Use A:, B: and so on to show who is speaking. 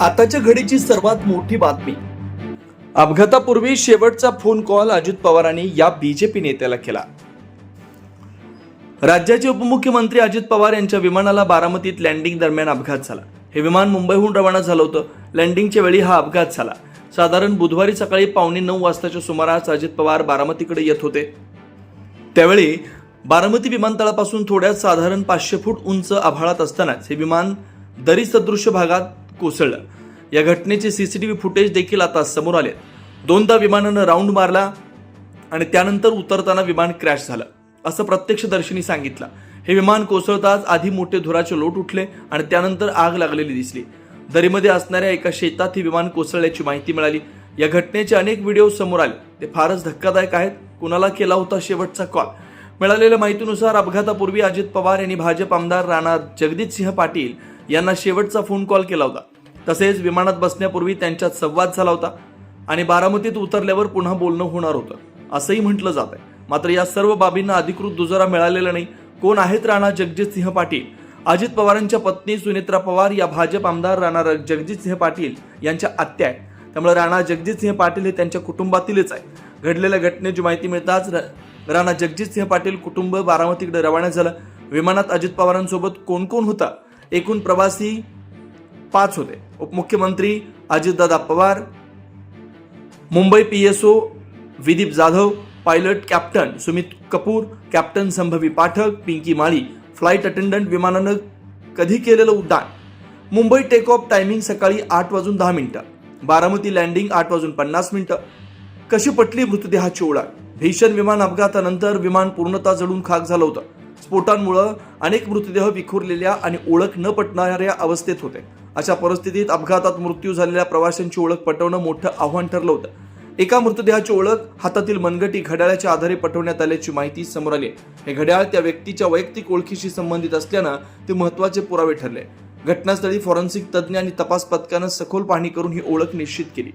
A: आताच्या घडीची सर्वात मोठी बातमी. अपघातापूर्वी शेवटचा फोन कॉल अजित पवारांनी या बीजेपी नेत्याला केला. राज्याचे उपमुख्यमंत्री अजित पवार यांच्या विमानाला बारामतीत लँडिंग दरम्यान अपघात झाला. हे विमान मुंबईहून रवाना झालं होतं. लँडिंगच्या वेळी हा अपघात झाला. साधारण बुधवारी सकाळी पावणे नऊ वाजताच्या सुमारास अजित पवार बारामतीकडे येत होते. त्यावेळी बारामती विमानतळापासून थोड्यात साधारण पाचशे फूट उंच आभाळात असतानाच हे विमान दरी सदृश्य भागात कोसळलं. या घटनेचे सीसीटीव्ही फुटेज देखील आता समोर आले. दोनदा विमानानं राऊंड मारला आणि त्यानंतर उतरताना विमान क्रॅश झालं. असं प्रत्यक्षदर्शींनी सांगितलं. हे विमान कोसळताच आधी मोठे धुराचे लोट उठले आणि त्यानंतर आग लागलेली दिसली. दरीमध्ये असणाऱ्या एका शेतात हे विमान कोसळल्याची माहिती मिळाली. या घटनेचे अनेक व्हिडिओ समोर आले. ते फारच धक्कादायक आहेत. कुणाला केला होता शेवटचा कॉल मिळालेल्या माहितीनुसार अपघातापूर्वी अजित पवार यांनी भाजप आमदार राणा जगजितसिंह पाटील यांना शेवटचा फोन कॉल केला होता. तसेच विमानात बसण्यापूर्वी त्यांच्यात संवाद झाला होता आणि बारामतीत उतरल्यावर पुन्हा बोलणं होणार होतं असंही म्हटलं जात आहे. मात्र या सर्व बाबींना अधिकृत दुजोरा मिळालेला नाही. कोण आहेत राणा जगजितसिंह पाटील? अजित पवारांच्या पत्नी सुनेत्रा पवार या भाजप आमदार राणा र- जगजितसिंह पाटील यांच्या आत्या आहेत. त्यामुळे राणा जगजितसिंह पाटील हे त्यांच्या कुटुंबातीलच आहे घडलेल्या घटनेची माहिती मिळताच र- राणा जगजितसिंह पाटील कुटुंब बारामतीकडे रवाना झालं. विमानात अजित पवारांसोबत कोण कोण होता? एकूण प्रवासी पाच होते. उपमुख्यमंत्री Ajitdada Pawar Mumbai PSO Vidip Jadhav pilot captain Sumit Kapoor captain Sambhavi Pathak Pinky Mali flight attendant विमानानं कधी केलेलं उड्डाण? मुंबई टेक ऑफ टायमिंग सकाळी आठ वाजून दहा मिनिटं. बारामती लँडिंग आठ वाजून पन्नास मिनिटं. कशी पटली मृतदेहाची ओळख भीषण विमान अपघातानंतर विमान पूर्णतः जळून खाक झालं होतं. स्फोटांमुळं अनेक मृतदेह विखुरलेल्या आणि ओळख न पटणाऱ्या अवस्थेत होते. अशा परिस्थितीत अपघातात मृत्यू झालेल्या प्रवाशांची ओळख पटवणं मोठं आव्हान ठरलं होतं. एका मृतदेहाची ओळख हातातील मनगटी घड्याळाच्या आधारे पटवण्यात आल्याची माहिती समोर आली हे घड्याळ त्या व्यक्तीच्या वैयक्तिक ओळखीशी संबंधित असल्यानं ते महत्त्वाचे पुरावे ठरले. घटनास्थळी फॉरेन्सिक तज्ज्ञ आणि तपास पथकानं सखोल पाहणी करून ही ओळख निश्चित केली.